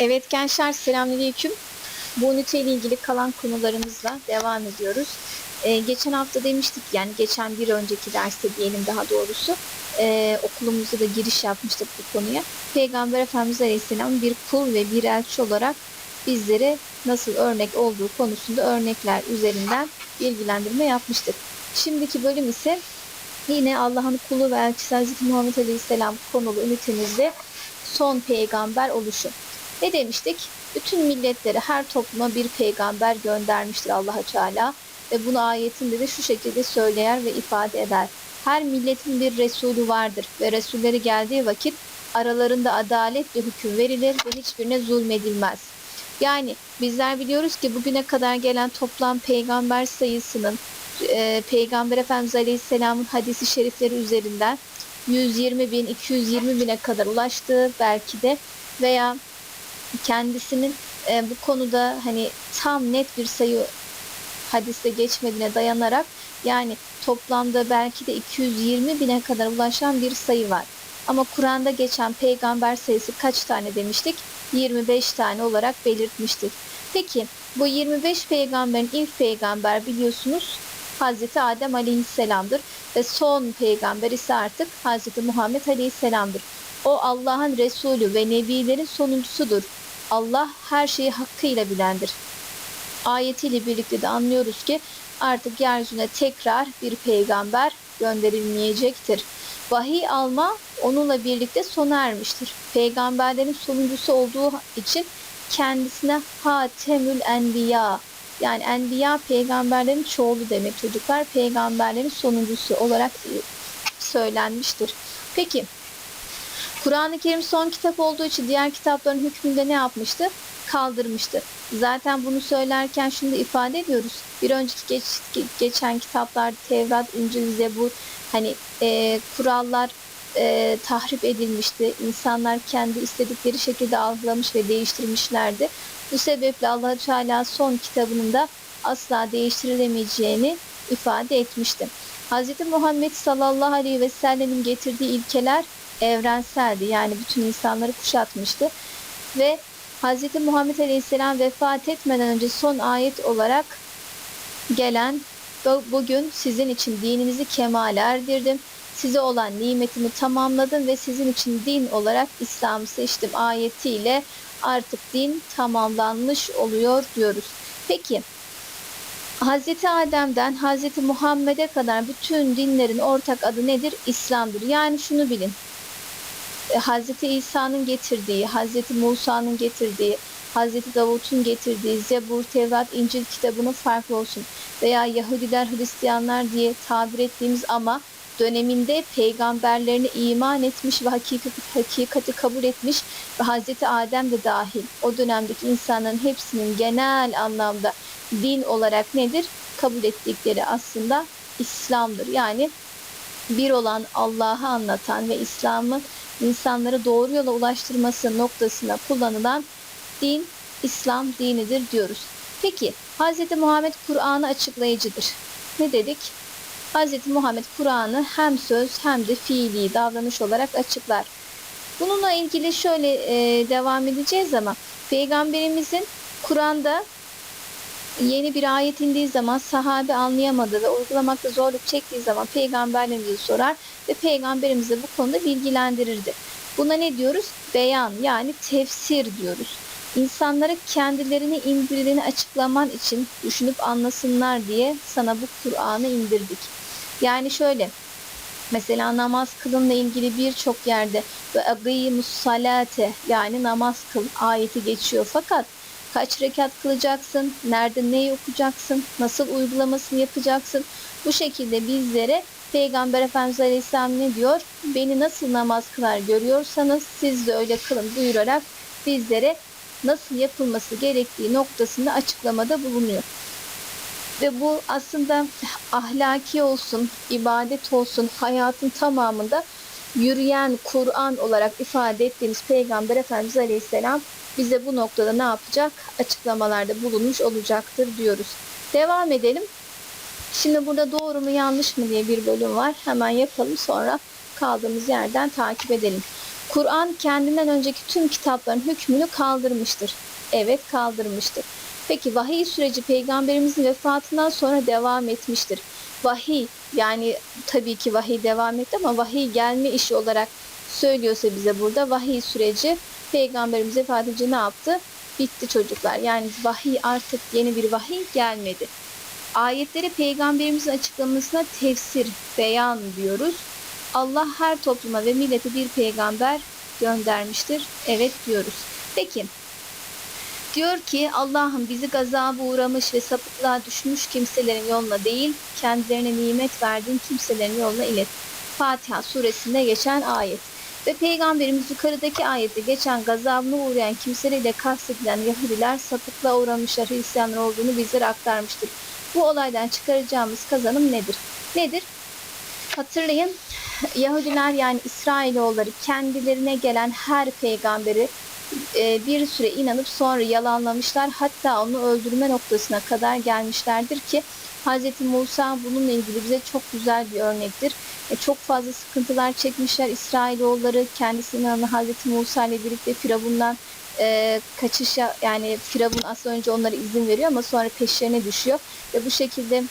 Evet gençler selamünaleyküm. Bu üniteyle ilgili kalan konularımızla devam ediyoruz. Ee, geçen hafta demiştik yani geçen bir önceki derste diyelim daha doğrusu e, okulumuzda da giriş yapmıştık bu konuya. Peygamber Efendimiz Aleyhisselam bir kul ve bir elçi olarak bizlere nasıl örnek olduğu konusunda örnekler üzerinden bilgilendirme yapmıştık. Şimdiki bölüm ise yine Allah'ın kulu ve elçisi Hz. Muhammed Aleyhisselam konulu ünitemizde son peygamber oluşu. Ne demiştik? Bütün milletlere, her topluma bir peygamber göndermiştir allah Teala ve bunu ayetinde de şu şekilde söyleyer ve ifade eder. Her milletin bir Resulü vardır ve Resulleri geldiği vakit aralarında adaletle hüküm verilir ve hiçbirine zulmedilmez. Yani bizler biliyoruz ki bugüne kadar gelen toplam peygamber sayısının e, Peygamber Efendimiz Aleyhisselam'ın hadisi şerifleri üzerinden 120 bin, 220 bine kadar ulaştığı belki de veya kendisinin e, bu konuda hani tam net bir sayı hadiste geçmediğine dayanarak yani toplamda belki de 220 bine kadar ulaşan bir sayı var. Ama Kur'an'da geçen peygamber sayısı kaç tane demiştik? 25 tane olarak belirtmiştik. Peki bu 25 peygamberin ilk peygamber biliyorsunuz Hazreti Adem Aleyhisselam'dır ve son peygamber ise artık Hazreti Muhammed Aleyhisselam'dır. O Allah'ın Resulü ve Nebilerin sonuncusudur. Allah her şeyi hakkıyla bilendir. Ayetiyle birlikte de anlıyoruz ki artık yeryüzüne tekrar bir peygamber gönderilmeyecektir. Vahiy alma onunla birlikte sona ermiştir. Peygamberlerin sonuncusu olduğu için kendisine Hatemül Enbiya yani Enbiya peygamberlerin çoğulu demek çocuklar. Peygamberlerin sonuncusu olarak söylenmiştir. Peki Kur'an-ı Kerim son kitap olduğu için diğer kitapların hükmünde ne yapmıştı? Kaldırmıştı. Zaten bunu söylerken şunu da ifade ediyoruz. Bir önceki geç, geçen kitaplar Tevrat, İncil, Zebur hani e, kurallar e, tahrip edilmişti. İnsanlar kendi istedikleri şekilde algılamış ve değiştirmişlerdi. Bu sebeple allah Teala son kitabının da asla değiştirilemeyeceğini ifade etmişti. Hz. Muhammed sallallahu aleyhi ve sellemin getirdiği ilkeler evrenseldi. Yani bütün insanları kuşatmıştı. Ve Hz. Muhammed aleyhisselam vefat etmeden önce son ayet olarak gelen bugün sizin için dininizi kemale erdirdim. Size olan nimetimi tamamladım ve sizin için din olarak İslam'ı seçtim ayetiyle artık din tamamlanmış oluyor diyoruz. Peki Hz. Adem'den Hz. Muhammed'e kadar bütün dinlerin ortak adı nedir? İslam'dır. Yani şunu bilin. Hz. İsa'nın getirdiği, Hz. Musa'nın getirdiği, Hz. Davut'un getirdiği Zebur, Tevrat, İncil kitabının farklı olsun veya Yahudiler, Hristiyanlar diye tabir ettiğimiz ama döneminde peygamberlerine iman etmiş ve hakikati, hakikati kabul etmiş ve Hz. Adem de dahil o dönemdeki insanların hepsinin genel anlamda din olarak nedir? Kabul ettikleri aslında İslam'dır. Yani bir olan Allah'ı anlatan ve İslam'ı insanları doğru yola ulaştırması noktasına kullanılan din İslam dinidir diyoruz. Peki Hz. Muhammed Kur'an'ı açıklayıcıdır. Ne dedik? Hz. Muhammed Kur'an'ı hem söz hem de fiili davranış olarak açıklar. Bununla ilgili şöyle e, devam edeceğiz ama Peygamberimizin Kur'an'da yeni bir ayet indiği zaman sahabe anlayamadı ve uygulamakta zorluk çektiği zaman peygamberlerimize sorar ve peygamberimize bu konuda bilgilendirirdi. Buna ne diyoruz? Beyan yani tefsir diyoruz. İnsanlara kendilerini indirileni açıklaman için düşünüp anlasınlar diye sana bu Kur'an'ı indirdik. Yani şöyle mesela namaz kılınla ilgili birçok yerde ve agimus salate yani namaz kıl ayeti geçiyor fakat kaç rekat kılacaksın, nerede ne okuyacaksın, nasıl uygulamasını yapacaksın. Bu şekilde bizlere Peygamber Efendimiz Aleyhisselam ne diyor? Beni nasıl namaz kılar görüyorsanız siz de öyle kılın buyurarak bizlere nasıl yapılması gerektiği noktasında açıklamada bulunuyor. Ve bu aslında ahlaki olsun, ibadet olsun, hayatın tamamında yürüyen Kur'an olarak ifade ettiğimiz Peygamber Efendimiz Aleyhisselam bize bu noktada ne yapacak? Açıklamalarda bulunmuş olacaktır diyoruz. Devam edelim. Şimdi burada doğru mu yanlış mı diye bir bölüm var. Hemen yapalım sonra kaldığımız yerden takip edelim. Kur'an kendinden önceki tüm kitapların hükmünü kaldırmıştır. Evet kaldırmıştır. Peki vahiy süreci peygamberimizin vefatından sonra devam etmiştir. Vahiy yani tabii ki vahiy devam etti ama vahiy gelme işi olarak söylüyorsa bize burada vahiy süreci peygamberimiz edince ne yaptı? Bitti çocuklar. Yani vahiy artık yeni bir vahiy gelmedi. Ayetleri peygamberimizin açıklamasına tefsir, beyan diyoruz. Allah her topluma ve millete bir peygamber göndermiştir. Evet diyoruz. Peki diyor ki Allah'ım bizi gazaba uğramış ve sapıklığa düşmüş kimselerin yoluna değil, kendilerine nimet verdiğin kimselerin yoluna ilet. Fatiha suresinde geçen ayet. Ve Peygamberimiz yukarıdaki ayette geçen gazabına uğrayan kimseleriyle kastedilen Yahudiler sapıklığa uğramışlar, Hristiyanlar olduğunu bizlere aktarmıştır. Bu olaydan çıkaracağımız kazanım nedir? Nedir? Hatırlayın Yahudiler yani İsrailoğulları kendilerine gelen her peygamberi e, bir süre inanıp sonra yalanlamışlar. Hatta onu öldürme noktasına kadar gelmişlerdir ki Hz. Musa bununla ilgili bize çok güzel bir örnektir. E, çok fazla sıkıntılar çekmişler İsrailoğulları kendisinin Hz. Musa ile birlikte Firavun'dan e, kaçışa yani Firavun aslında önce onlara izin veriyor ama sonra peşlerine düşüyor ve bu şekilde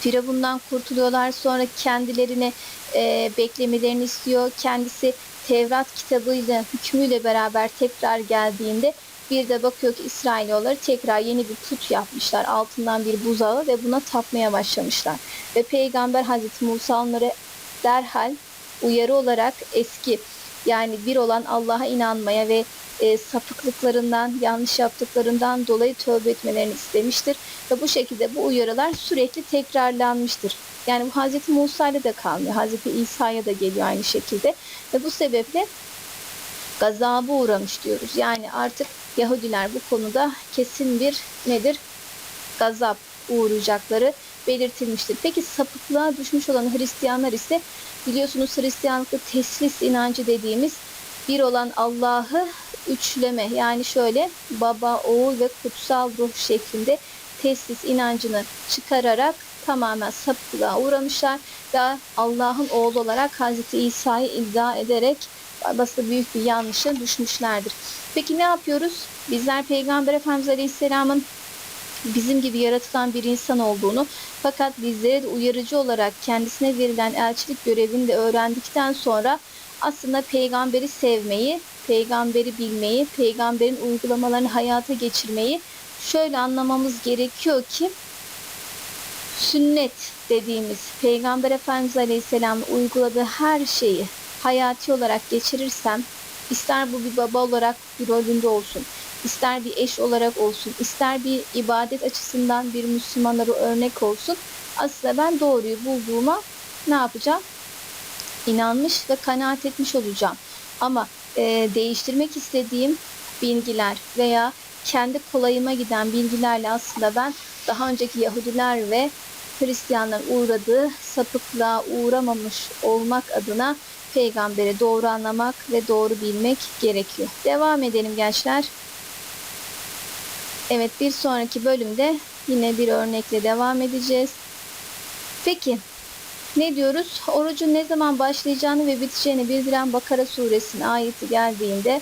Firavun'dan kurtuluyorlar. Sonra kendilerine e, beklemelerini istiyor. Kendisi Tevrat kitabıyla, hükmüyle beraber tekrar geldiğinde bir de bakıyor ki İsrailoğulları tekrar yeni bir put yapmışlar. Altından bir buzağı ve buna tapmaya başlamışlar. Ve Peygamber Hazreti Musa onları derhal uyarı olarak eski yani bir olan Allah'a inanmaya ve e, sapıklıklarından, yanlış yaptıklarından dolayı tövbe etmelerini istemiştir. Ve bu şekilde bu uyarılar sürekli tekrarlanmıştır. Yani bu Hz. Musa ile de kalmıyor. Hz. İsa'ya da geliyor aynı şekilde. Ve bu sebeple gazaba uğramış diyoruz. Yani artık Yahudiler bu konuda kesin bir nedir? Gazap uğrayacakları belirtilmiştir. Peki sapıklığa düşmüş olan Hristiyanlar ise biliyorsunuz Hristiyanlıkta teslis inancı dediğimiz bir olan Allah'ı üçleme yani şöyle baba, oğul ve kutsal ruh şeklinde teslis inancını çıkararak tamamen sapıklığa uğramışlar ve Allah'ın oğlu olarak Hazreti İsa'yı iddia ederek babası büyük bir yanlışa düşmüşlerdir. Peki ne yapıyoruz? Bizler Peygamber Efendimiz Aleyhisselam'ın bizim gibi yaratılan bir insan olduğunu fakat bizlere de uyarıcı olarak kendisine verilen elçilik görevini de öğrendikten sonra aslında peygamberi sevmeyi, peygamberi bilmeyi, peygamberin uygulamalarını hayata geçirmeyi şöyle anlamamız gerekiyor ki sünnet dediğimiz Peygamber Efendimiz Aleyhisselam uyguladığı her şeyi hayati olarak geçirirsem ister bu bir baba olarak bir rolünde olsun, ister bir eş olarak olsun, ister bir ibadet açısından bir Müslümanlara örnek olsun. Aslında ben doğruyu bulduğuma ne yapacağım? İnanmış ve kanaat etmiş olacağım. Ama e, değiştirmek istediğim bilgiler veya kendi kolayıma giden bilgilerle aslında ben daha önceki Yahudiler ve Hristiyanların uğradığı sapıklığa uğramamış olmak adına peygamberi doğru anlamak ve doğru bilmek gerekiyor. Devam edelim gençler. Evet bir sonraki bölümde yine bir örnekle devam edeceğiz. Peki ne diyoruz? Orucun ne zaman başlayacağını ve biteceğini bildiren Bakara suresinin ayeti geldiğinde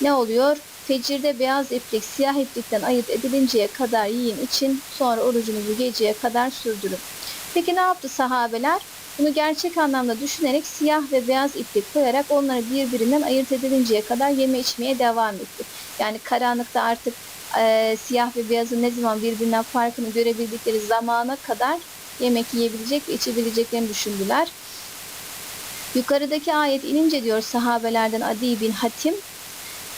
ne oluyor? Fecirde beyaz iplik siyah iplikten ayırt edilinceye kadar yiyin için sonra orucunuzu geceye kadar sürdürün. Peki ne yaptı sahabeler? Bunu gerçek anlamda düşünerek siyah ve beyaz iplik koyarak onları birbirinden ayırt edilinceye kadar yeme içmeye devam etti. Yani karanlıkta artık e, siyah ve beyazın ne zaman birbirinden farkını görebildikleri zamana kadar yemek yiyebilecek ve içebileceklerini düşündüler. Yukarıdaki ayet inince diyor sahabelerden Adi bin Hatim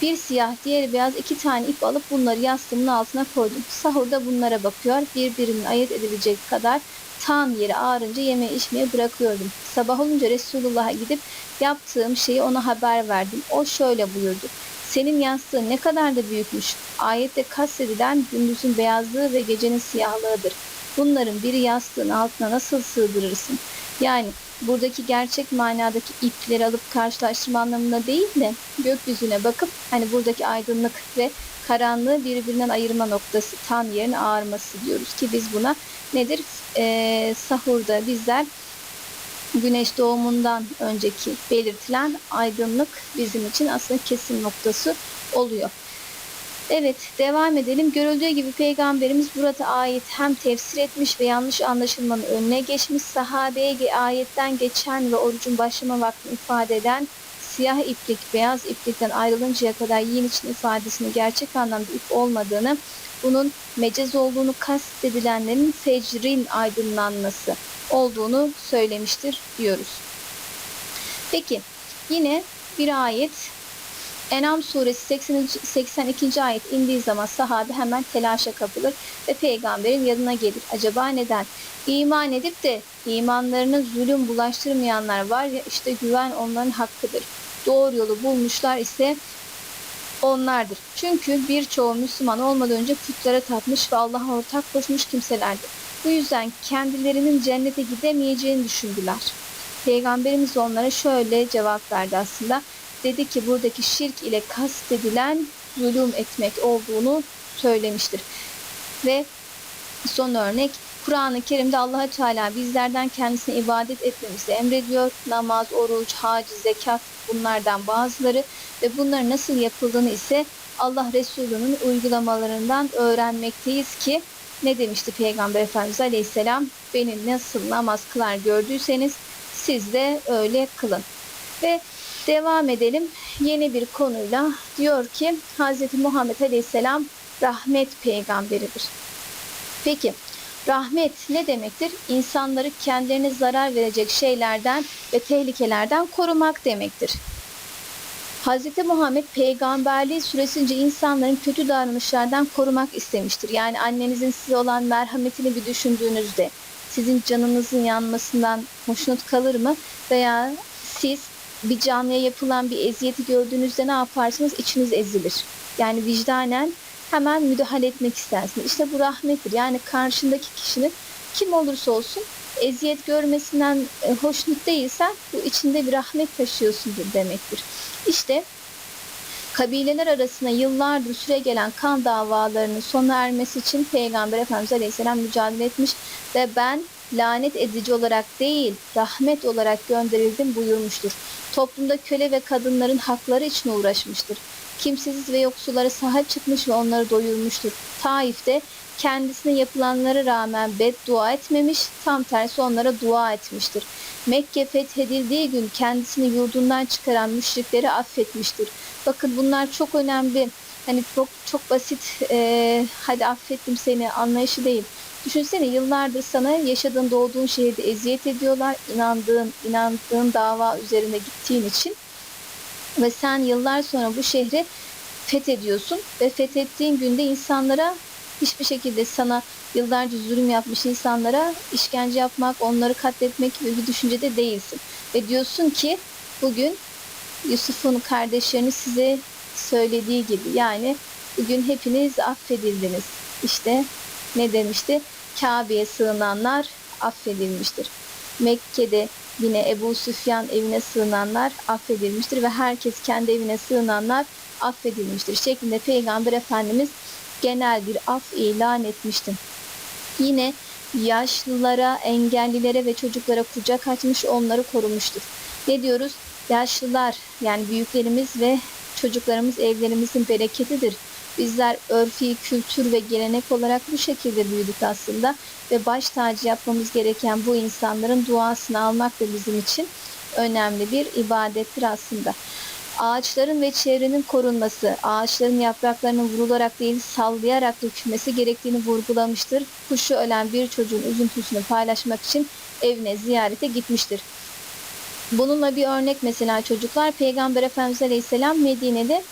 bir siyah, diğeri beyaz iki tane ip alıp bunları yastığımın altına koydum. Sahurda bunlara bakıyor. Birbirinin ayırt edilecek kadar tam yeri ağrınca yeme içmeye bırakıyordum. Sabah olunca Resulullah'a gidip yaptığım şeyi ona haber verdim. O şöyle buyurdu. Senin yastığın ne kadar da büyükmüş. Ayette kastedilen gündüzün beyazlığı ve gecenin siyahlığıdır. Bunların biri yastığın altına nasıl sığdırırsın? Yani buradaki gerçek manadaki ipleri alıp karşılaştırma anlamında değil de gökyüzüne bakıp hani buradaki aydınlık ve karanlığı birbirinden ayırma noktası tam yerin ağarması diyoruz ki biz buna nedir? Ee, sahurda bizler güneş doğumundan önceki belirtilen aydınlık bizim için aslında kesin noktası oluyor. Evet devam edelim. Görüldüğü gibi peygamberimiz burada ayet hem tefsir etmiş ve yanlış anlaşılmanın önüne geçmiş. Sahabeye ayetten geçen ve orucun başlama vaktini ifade eden siyah iplik beyaz iplikten ayrılıncaya kadar yiyin için ifadesinin gerçek anlamda ip olmadığını, bunun mecaz olduğunu kastedilenlerin fecrin aydınlanması olduğunu söylemiştir diyoruz. Peki yine bir ayet Enam suresi 80, 82. ayet indiği zaman sahabe hemen telaşa kapılır ve peygamberin yanına gelir. Acaba neden? İman edip de imanlarına zulüm bulaştırmayanlar var ya işte güven onların hakkıdır. Doğru yolu bulmuşlar ise onlardır. Çünkü birçoğu Müslüman olmadan önce putlara tapmış ve Allah'a ortak koşmuş kimselerdir. Bu yüzden kendilerinin cennete gidemeyeceğini düşündüler. Peygamberimiz onlara şöyle cevap verdi aslında. Dedi ki buradaki şirk ile kastedilen zulüm etmek olduğunu söylemiştir. Ve son örnek Kur'an-ı Kerim'de allah Teala bizlerden kendisine ibadet etmemizi emrediyor. Namaz, oruç, hac, zekat bunlardan bazıları ve bunların nasıl yapıldığını ise Allah Resulü'nün uygulamalarından öğrenmekteyiz ki ne demişti Peygamber Efendimiz Aleyhisselam? Beni nasıl namaz kılar gördüyseniz siz de öyle kılın. Ve devam edelim yeni bir konuyla diyor ki Hz. Muhammed Aleyhisselam rahmet peygamberidir. Peki rahmet ne demektir? İnsanları kendilerine zarar verecek şeylerden ve tehlikelerden korumak demektir. Hz. Muhammed peygamberliği süresince insanların kötü davranışlardan korumak istemiştir. Yani annenizin size olan merhametini bir düşündüğünüzde sizin canınızın yanmasından hoşnut kalır mı? Veya siz bir canlıya yapılan bir eziyeti gördüğünüzde ne yaparsınız? İçiniz ezilir. Yani vicdanen hemen müdahale etmek istersiniz. İşte bu rahmettir. Yani karşındaki kişinin kim olursa olsun eziyet görmesinden e, hoşnut değilsen bu içinde bir rahmet taşıyorsundur demektir. İşte kabileler arasında yıllardır süre gelen kan davalarının sona ermesi için Peygamber Efendimiz Aleyhisselam mücadele etmiş ve ben lanet edici olarak değil rahmet olarak gönderildim buyurmuştur. Toplumda köle ve kadınların hakları için uğraşmıştır. Kimsesiz ve yoksullara sahip çıkmış ve onları doyurmuştur. Taif'te kendisine yapılanlara rağmen beddua etmemiş, tam tersi onlara dua etmiştir. Mekke fethedildiği gün kendisini yurdundan çıkaran müşrikleri affetmiştir. Bakın bunlar çok önemli. Hani çok çok basit e, hadi affettim seni anlayışı değil. Düşünsene yıllardır sana yaşadığın doğduğun şehirde eziyet ediyorlar. inandığın, inandığın dava üzerine gittiğin için. Ve sen yıllar sonra bu şehri fethediyorsun ve fethettiğin günde insanlara hiçbir şekilde sana yıllarca zulüm yapmış insanlara işkence yapmak, onları katletmek gibi bir düşüncede değilsin. Ve diyorsun ki bugün Yusuf'un kardeşlerini size söylediği gibi yani bugün hepiniz affedildiniz. İşte ne demişti? Kabe'ye sığınanlar affedilmiştir. Mekke'de yine Ebu Süfyan evine sığınanlar affedilmiştir ve herkes kendi evine sığınanlar affedilmiştir şeklinde Peygamber Efendimiz genel bir af ilan etmişti. Yine yaşlılara, engellilere ve çocuklara kucak açmış onları korumuştur. Ne diyoruz? Yaşlılar yani büyüklerimiz ve çocuklarımız evlerimizin bereketidir. Bizler örfi, kültür ve gelenek olarak bu şekilde büyüdük aslında ve baş tacı yapmamız gereken bu insanların duasını almak da bizim için önemli bir ibadettir aslında. Ağaçların ve çevrenin korunması, ağaçların yapraklarının vurularak değil sallayarak dökülmesi gerektiğini vurgulamıştır. Kuşu ölen bir çocuğun üzüntüsünü paylaşmak için evine ziyarete gitmiştir. Bununla bir örnek mesela çocuklar Peygamber Efendimiz Aleyhisselam Medine'de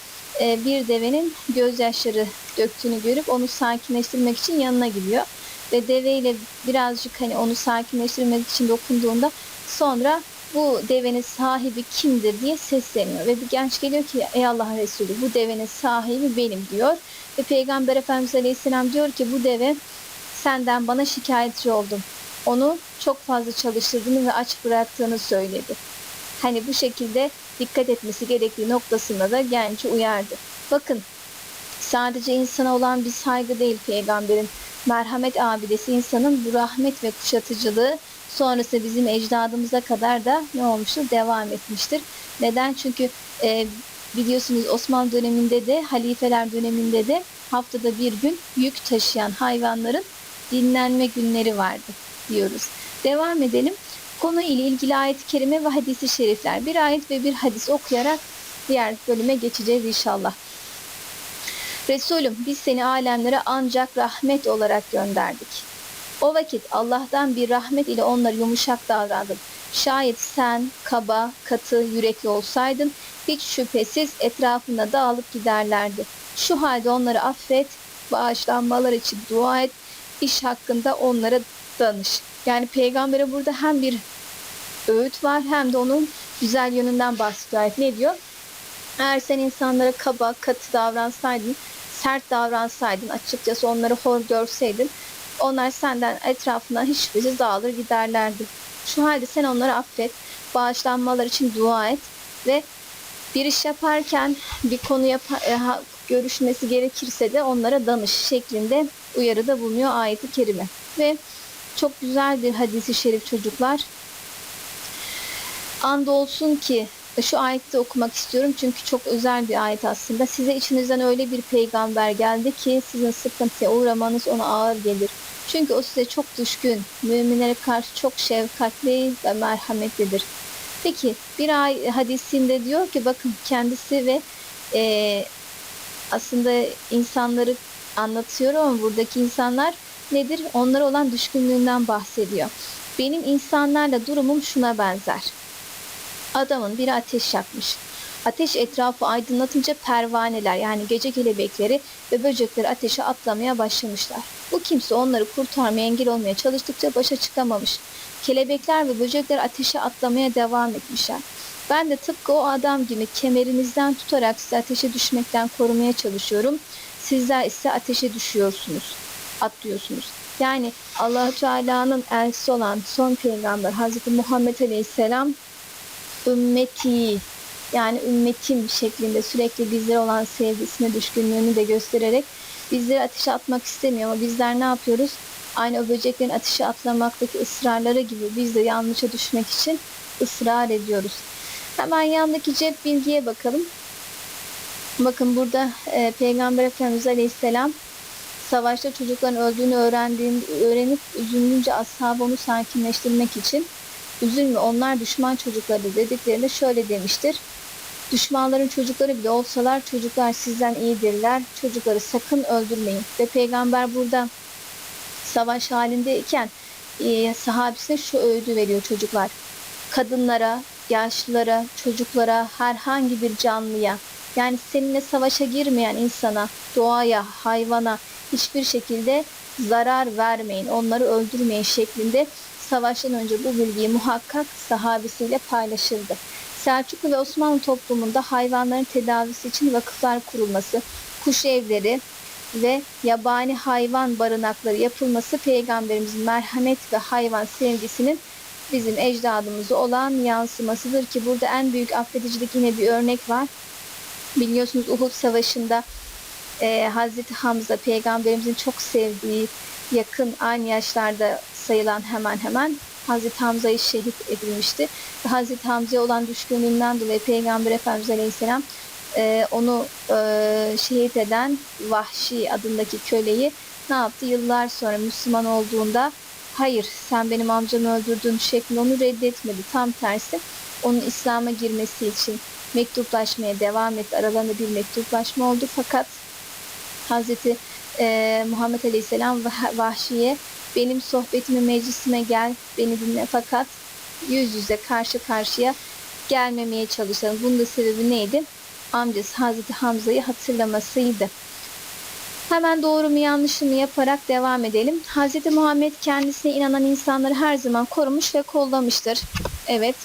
bir devenin gözyaşları döktüğünü görüp onu sakinleştirmek için yanına gidiyor. Ve deveyle birazcık hani onu sakinleştirmek için dokunduğunda sonra bu devenin sahibi kimdir diye sesleniyor. Ve bir genç geliyor ki ey Allah Resulü bu devenin sahibi benim diyor. Ve Peygamber Efendimiz Aleyhisselam diyor ki bu deve senden bana şikayetçi oldum. Onu çok fazla çalıştırdığını ve aç bıraktığını söyledi. Hani bu şekilde dikkat etmesi gerektiği noktasında da genci uyardı. Bakın sadece insana olan bir saygı değil peygamberin. Merhamet abidesi insanın bu rahmet ve kuşatıcılığı Sonrası bizim ecdadımıza kadar da ne olmuştur? Devam etmiştir. Neden? Çünkü e, biliyorsunuz Osmanlı döneminde de halifeler döneminde de haftada bir gün yük taşıyan hayvanların dinlenme günleri vardı diyoruz. Devam edelim. Konu ile ilgili ayet-i kerime ve hadisi şerifler. Bir ayet ve bir hadis okuyarak diğer bölüme geçeceğiz inşallah. Resulüm biz seni alemlere ancak rahmet olarak gönderdik. O vakit Allah'tan bir rahmet ile onları yumuşak davrandın. Şayet sen kaba, katı, yürekli olsaydın hiç şüphesiz etrafında dağılıp giderlerdi. Şu halde onları affet, bağışlanmalar için dua et, iş hakkında onlara danış. Yani peygambere burada hem bir öğüt var hem de onun güzel yönünden bahsediyor. Ayet Ne diyor? Eğer sen insanlara kaba, katı davransaydın, sert davransaydın, açıkçası onları hor görseydin, onlar senden etrafından hiç şüphesiz dağılır giderlerdi. Şu halde sen onları affet, bağışlanmalar için dua et ve bir iş yaparken bir konu yap e, görüşmesi gerekirse de onlara danış şeklinde uyarıda bulunuyor ayeti kerime. Ve çok güzel bir hadisi şerif çocuklar. Andolsun ki şu ayette okumak istiyorum çünkü çok özel bir ayet aslında. Size içinizden öyle bir peygamber geldi ki sizin sıkıntıya uğramanız ona ağır gelir. Çünkü o size çok düşkün, müminlere karşı çok şefkatli ve merhametlidir. Peki bir ay hadisinde diyor ki bakın kendisi ve e, aslında insanları anlatıyor ama buradaki insanlar nedir? Onlara olan düşkünlüğünden bahsediyor. Benim insanlarla durumum şuna benzer. Adamın biri ateş yakmış. Ateş etrafı aydınlatınca pervaneler yani gece kelebekleri ve böcekleri ateşe atlamaya başlamışlar. Bu kimse onları kurtarmaya engel olmaya çalıştıkça başa çıkamamış. Kelebekler ve böcekler ateşe atlamaya devam etmişler. Ben de tıpkı o adam gibi kemerinizden tutarak sizi ateşe düşmekten korumaya çalışıyorum. Sizler ise ateşe düşüyorsunuz, atlıyorsunuz. Yani allah Teala'nın elçisi olan son peygamber Hazreti Muhammed Aleyhisselam ümmeti yani ümmetim şeklinde sürekli bizlere olan sevgisine düşkünlüğünü de göstererek bizleri ateşe atmak istemiyor ama bizler ne yapıyoruz? Aynı o böceklerin ateşe atlamaktaki ısrarları gibi biz de yanlışa düşmek için ısrar ediyoruz. Hemen yandaki cep bilgiye bakalım. Bakın burada e, Peygamber Efendimiz Aleyhisselam savaşta çocukların öldüğünü öğrendiğini öğrenip üzülünce ashabı onu sakinleştirmek için üzülme onlar düşman çocukları dediklerinde şöyle demiştir. Düşmanların çocukları bile olsalar çocuklar sizden iyidirler. Çocukları sakın öldürmeyin. Ve peygamber burada savaş halindeyken e, sahabesine şu öğüdü veriyor çocuklar. Kadınlara, yaşlılara, çocuklara, herhangi bir canlıya yani seninle savaşa girmeyen insana, doğaya, hayvana hiçbir şekilde zarar vermeyin, onları öldürmeyin şeklinde savaştan önce bu bilgiyi muhakkak sahabesiyle paylaşırdı. Selçuklu ve Osmanlı toplumunda hayvanların tedavisi için vakıflar kurulması, kuş evleri ve yabani hayvan barınakları yapılması peygamberimizin merhamet ve hayvan sevgisinin bizim ecdadımıza olan yansımasıdır ki burada en büyük affedicilik yine bir örnek var. Biliyorsunuz Uhud Savaşı'nda e, Hazreti Hamza peygamberimizin çok sevdiği yakın aynı yaşlarda sayılan hemen hemen Hazreti Hamza'yı şehit edilmişti. Ve Hazreti Hamza'ya olan düşkünlüğünden dolayı Peygamber Efendimiz Aleyhisselam e, onu e, şehit eden Vahşi adındaki köleyi ne yaptı? Yıllar sonra Müslüman olduğunda hayır sen benim amcamı öldürdün şeklinde onu reddetmedi. Tam tersi onun İslam'a girmesi için mektuplaşmaya devam etti. Aralarında bir mektuplaşma oldu fakat Hazreti e, Muhammed Aleyhisselam Vah- Vahşi'ye benim sohbetime meclisime gel beni dinle fakat yüz yüze karşı karşıya gelmemeye çalışalım. Bunun da sebebi neydi? Amcası Hazreti Hamza'yı hatırlamasıydı. Hemen doğru mu yanlış mı yaparak devam edelim. Hazreti Muhammed kendisine inanan insanları her zaman korumuş ve kollamıştır. Evet.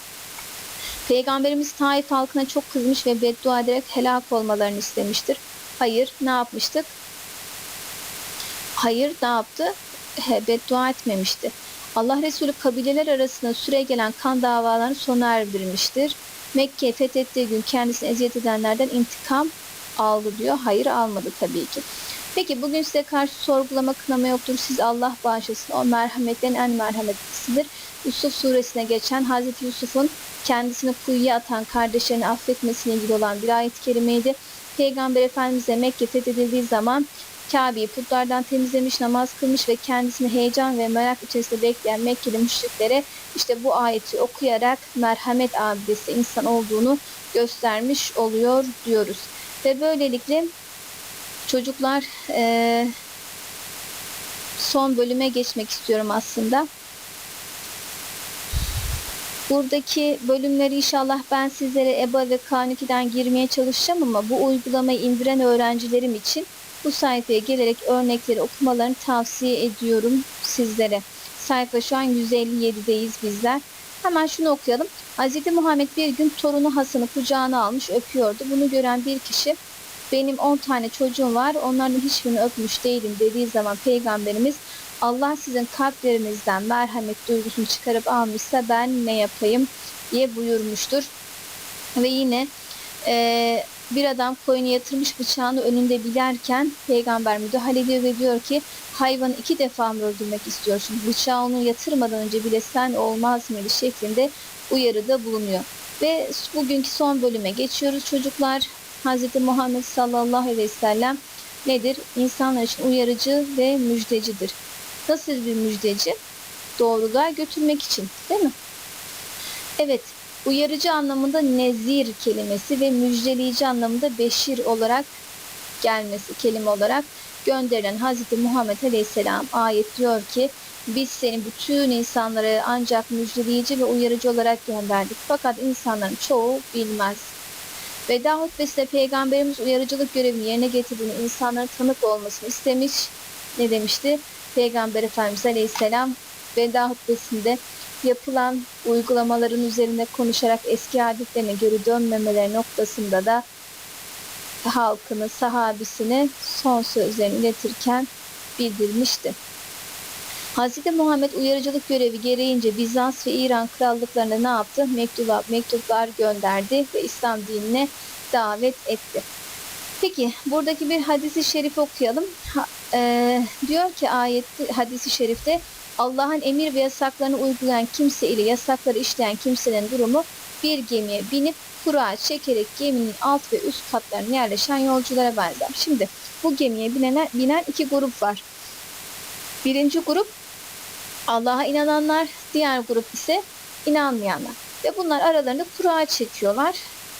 Peygamberimiz Taif halkına çok kızmış ve beddua ederek helak olmalarını istemiştir. Hayır, ne yapmıştık? Hayır, ne yaptı? He, beddua etmemişti. Allah Resulü kabileler arasında süre gelen kan davalarını sona erdirmiştir. Mekke fethettiği gün kendisini eziyet edenlerden intikam aldı diyor. Hayır almadı tabii ki. Peki bugün size karşı sorgulama kınama yoktur. Siz Allah bağışlasın. O merhametlerin en merhametlisidir. Yusuf suresine geçen Hazreti Yusuf'un kendisini kuyuya atan kardeşlerini affetmesiyle ilgili olan bir ayet-i kerimeydi. Peygamber Efendimiz'e Mekke fethedildiği zaman Kabe'yi putlardan temizlemiş, namaz kılmış ve kendisini heyecan ve merak içerisinde bekleyen Mekkeli müşriklere işte bu ayeti okuyarak merhamet abidesi insan olduğunu göstermiş oluyor diyoruz. Ve böylelikle çocuklar eee, son bölüme geçmek istiyorum aslında. Buradaki bölümleri inşallah ben sizlere EBA ve K12'den girmeye çalışacağım ama bu uygulamayı indiren öğrencilerim için bu sayfaya gelerek örnekleri okumalarını tavsiye ediyorum sizlere. Sayfa şu an 157'deyiz bizler. Hemen şunu okuyalım. Hz. Muhammed bir gün torunu Hasan'ı kucağına almış öpüyordu. Bunu gören bir kişi benim 10 tane çocuğum var onların hiçbirini öpmüş değilim dediği zaman Peygamberimiz Allah sizin kalplerinizden merhamet duygusunu çıkarıp almışsa ben ne yapayım diye buyurmuştur. Ve yine eee, bir adam koyunu yatırmış bıçağını önünde bilerken peygamber müdahale ediyor ve diyor ki hayvanı iki defa mı öldürmek istiyorsun? Bıçağı onu yatırmadan önce bile sen olmaz mıydı şeklinde uyarıda bulunuyor. Ve bugünkü son bölüme geçiyoruz çocuklar. Hz. Muhammed sallallahu aleyhi ve sellem nedir? İnsanlar için uyarıcı ve müjdecidir. Nasıl bir müjdeci? Doğruluğa götürmek için değil mi? Evet, uyarıcı anlamında nezir kelimesi ve müjdeleyici anlamında beşir olarak gelmesi kelime olarak gönderilen Hz. Muhammed Aleyhisselam ayet diyor ki biz seni bütün insanları ancak müjdeleyici ve uyarıcı olarak gönderdik. Fakat insanların çoğu bilmez. Veda hutbesinde Peygamberimiz uyarıcılık görevini yerine getirdiğini insanların tanık olmasını istemiş. Ne demişti? Peygamber Efendimiz Aleyhisselam veda hutbesinde yapılan uygulamaların üzerine konuşarak eski adetlerine geri dönmemeleri noktasında da halkını, sahabisine son sözlerini iletirken bildirmişti. Hz. Muhammed uyarıcılık görevi gereğince Bizans ve İran krallıklarına ne yaptı? Mektuplar, mektuplar gönderdi ve İslam dinine davet etti. Peki buradaki bir hadisi şerif okuyalım. Ha, e, diyor ki ayet hadisi şerifte Allah'ın emir ve yasaklarını uygulayan kimse ile yasakları işleyen kimsenin durumu bir gemiye binip kura çekerek geminin alt ve üst katlarına yerleşen yolculara benzer. Şimdi bu gemiye binen, binen iki grup var. Birinci grup Allah'a inananlar, diğer grup ise inanmayanlar. Ve bunlar aralarında kura çekiyorlar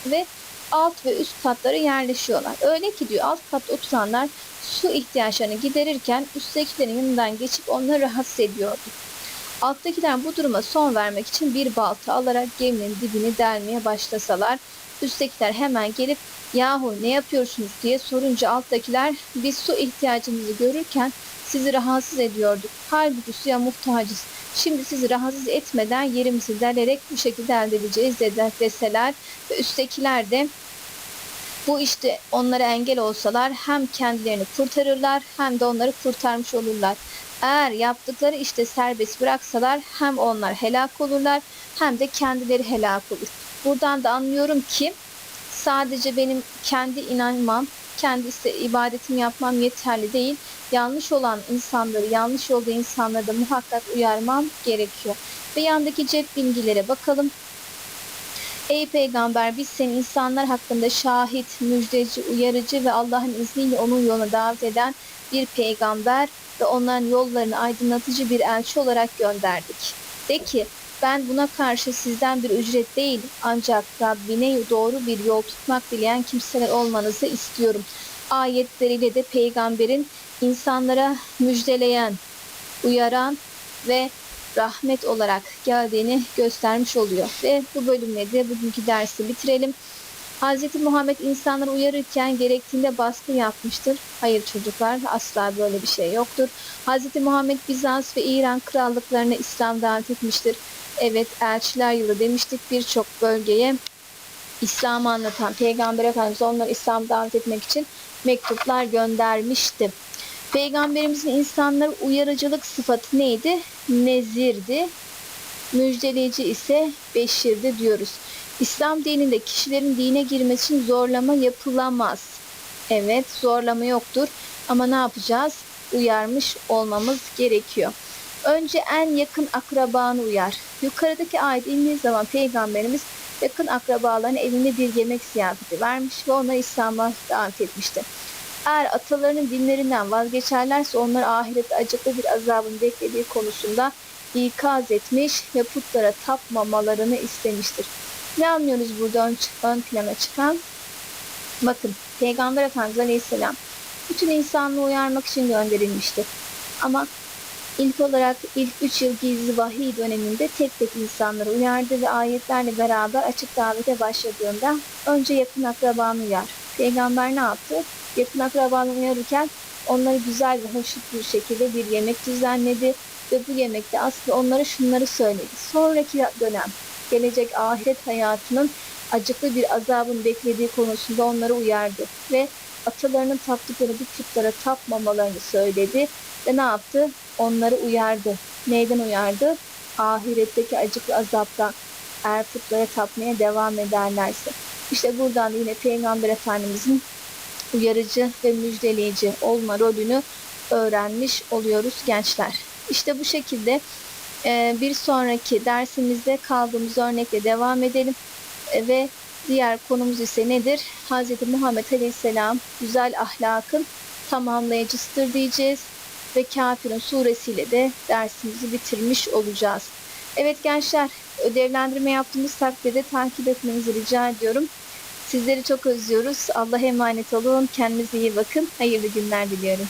ve alt ve üst katlara yerleşiyorlar. Öyle ki diyor alt katta oturanlar su ihtiyaçlarını giderirken üsttekilerin yanından geçip onları rahatsız ediyordu. Alttakiler bu duruma son vermek için bir balta alarak geminin dibini delmeye başlasalar üsttekiler hemen gelip yahu ne yapıyorsunuz diye sorunca alttakiler biz su ihtiyacımızı görürken sizi rahatsız ediyorduk. Halbuki suya muhtacız. Şimdi sizi rahatsız etmeden yerimizi delerek bu şekilde elde edeceğiz deseler ve üsttekiler de bu işte onlara engel olsalar hem kendilerini kurtarırlar hem de onları kurtarmış olurlar. Eğer yaptıkları işte serbest bıraksalar hem onlar helak olurlar hem de kendileri helak olur. Buradan da anlıyorum ki sadece benim kendi inanmam, kendi iste- ibadetimi yapmam yeterli değil. Yanlış olan insanları, yanlış yolda insanları da muhakkak uyarmam gerekiyor. Ve yandaki cep bilgilere bakalım. Ey peygamber biz seni insanlar hakkında şahit, müjdeci, uyarıcı ve Allah'ın izniyle onun yoluna davet eden bir peygamber ve onların yollarını aydınlatıcı bir elçi olarak gönderdik. De ki ben buna karşı sizden bir ücret değil ancak Rabbine doğru bir yol tutmak dileyen kimseler olmanızı istiyorum. Ayetleriyle de peygamberin insanlara müjdeleyen, uyaran ve rahmet olarak geldiğini göstermiş oluyor. Ve bu bölümle de bugünkü dersi bitirelim. Hz. Muhammed insanları uyarırken gerektiğinde baskı yapmıştır. Hayır çocuklar asla böyle bir şey yoktur. Hz. Muhammed Bizans ve İran krallıklarına İslam davet etmiştir. Evet elçiler yılı demiştik birçok bölgeye İslam'ı anlatan Peygamber Efendimiz onları İslam davet etmek için mektuplar göndermişti. Peygamberimizin insanlara uyarıcılık sıfatı neydi? Nezirdi. Müjdeleyici ise beşirdi diyoruz. İslam dininde kişilerin dine girmesi için zorlama yapılamaz. Evet zorlama yoktur ama ne yapacağız? Uyarmış olmamız gerekiyor. Önce en yakın akrabanı uyar. Yukarıdaki ayet indiği zaman Peygamberimiz yakın akrabalarına evinde bir yemek ziyafeti vermiş ve ona İslam'a davet etmişti. Eğer atalarının dinlerinden vazgeçerlerse onları ahirette acıklı bir azabın beklediği konusunda ikaz etmiş ve putlara tapmamalarını istemiştir. Ne anlıyoruz burada ön, ön plana çıkan? Bakın Peygamber Efendimiz Aleyhisselam bütün insanlığı uyarmak için gönderilmişti. Ama ilk olarak ilk 3 yıl gizli vahiy döneminde tek tek insanları uyardı ve ayetlerle beraber açık davete başladığında önce yakın akrabanı uyar. Peygamber ne yaptı? Yakın akrabanı uyarırken onları güzel ve hoşnut bir şekilde bir yemek düzenledi ve bu yemekte aslında onlara şunları söyledi. Sonraki dönem gelecek ahiret hayatının acıklı bir azabın beklediği konusunda onları uyardı ve atalarının taptıkları bu putlara tapmamalarını söyledi ve ne yaptı? Onları uyardı. Neyden uyardı? Ahiretteki acıklı azaptan eğer putlara tapmaya devam ederlerse. İşte buradan yine Peygamber Efendimizin uyarıcı ve müjdeleyici olma rolünü öğrenmiş oluyoruz gençler. İşte bu şekilde bir sonraki dersimizde kaldığımız örnekle devam edelim E, ve diğer konumuz ise nedir? Hz. Muhammed Aleyhisselam güzel ahlakın tamamlayıcısıdır diyeceğiz ve Kafirin suresiyle de dersimizi bitirmiş olacağız. Evet gençler ödevlendirme yaptığımız takdirde takip etmenizi rica ediyorum. Sizleri çok özlüyoruz. Allah'a emanet olun. Kendinize iyi bakın. Hayırlı günler diliyorum.